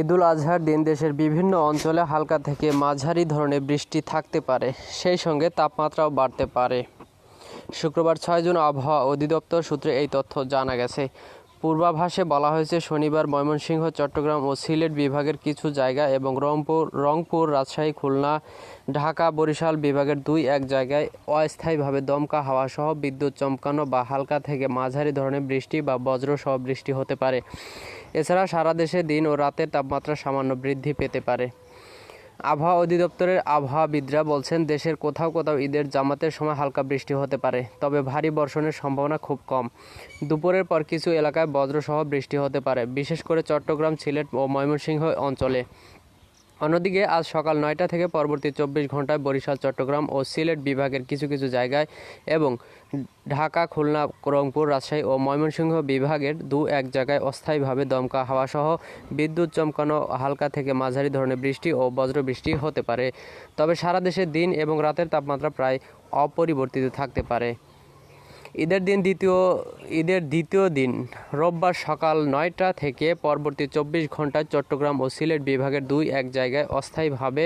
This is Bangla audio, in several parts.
ঈদুল আজহার দিন দেশের বিভিন্ন অঞ্চলে হালকা থেকে মাঝারি ধরনের বৃষ্টি থাকতে পারে। সেই সঙ্গে তাপমাত্রাও বাড়তে পারে। শুক্রবার ছয় জুন আবহাওয়া অধিদপ্তর সূত্রে এই তথ্য জানা গেছে। পূর্বাভাসে বলা হয়েছে, শনিবার ময়মনসিংহ, চট্টগ্রাম ও সিলেট বিভাগের কিছু জায়গা এবং রংপুর রংপুর, রাজশাহী, খুলনা, ঢাকা, বরিশাল বিভাগের দুই এক জায়গায় অস্থায়ীভাবে দমকা হাওয়া সহ বিদ্যুৎ চমকানো বা হালকা থেকে মাঝারি ধরনের বৃষ্টি বা বজ্রসহ বৃষ্টি হতে পারে। এছাড়া সারা দেশে দিন ও রাতের তাপমাত্রা সামান্য বৃদ্ধি পেতে পারে। আবহাওয়া অধিদপ্তরের আবহাওয়াবিদরা বলছেন, দেশের কোথাও কোথাও ঈদের জামাতের সময় হালকা বৃষ্টি হতে পারে, তবে ভারী বর্ষণের সম্ভাবনা খুব কম। দুপুরের পর কিছু এলাকায় বজ্রসহ বৃষ্টি হতে পারে, বিশেষ করে চট্টগ্রাম, সিলেট ও ময়মনসিংহ অঞ্চলে। অন্যদিকে, আজ সকাল নয়টা থেকে পরবর্তী চব্বিশ ঘন্টায় বরিশাল, চট্টগ্রাম ও সিলেট বিভাগের কিছু কিছু জায়গায় এবং ঢাকা, খুলনা, রংপুর, রাজশাহী ও ময়মনসিংহ বিভাগের দু এক জায়গায় অস্থায়ীভাবে দমকা হাওয়াসহ বিদ্যুৎ চমকানো হালকা থেকে মাঝারি ধরনের বৃষ্টি ও বজ্রবৃষ্টি হতে পারে। তবে সারা দেশে দিন এবং রাতের তাপমাত্রা প্রায় অপরিবর্তিত থাকতে পারে। ঈদের দিন দ্বিতীয়, ঈদের দ্বিতীয় দিন রোববার সকাল নয়টা থেকে পরবর্তী চব্বিশ ঘন্টায় চট্টগ্রাম ও সিলেট বিভাগের দুই এক জায়গায় অস্থায়ীভাবে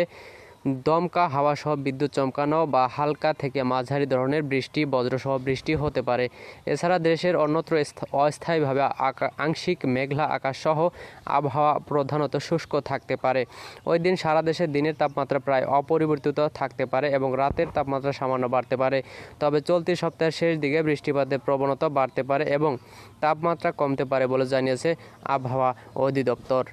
দমকা হাওয়া সহ বিদ্যুৎ চমকানো বা হালকা থেকে মাঝারি ধরনের বৃষ্টি, বজ্রসহ বৃষ্টি হতে পারে। এছাড়া দেশের অন্যত্র অস্থায়ীভাবে আংশিক মেঘলা আকাশ সহ আবহাওয়া প্রধানত শুষ্ক থাকতে পারে। ওই দিন সারা দেশে দিনের তাপমাত্রা প্রায় অপরিবর্তিত থাকতে পারে এবং রাতের তাপমাত্রা সামান্য বাড়তে পারে। তবে চলতি সপ্তাহের শেষ দিকে বৃষ্টিপাতের প্রবণতা বাড়তে পারে এবং তাপমাত্রা কমতে পারে বলে জানিয়েছে আবহাওয়া অধিদপ্তর।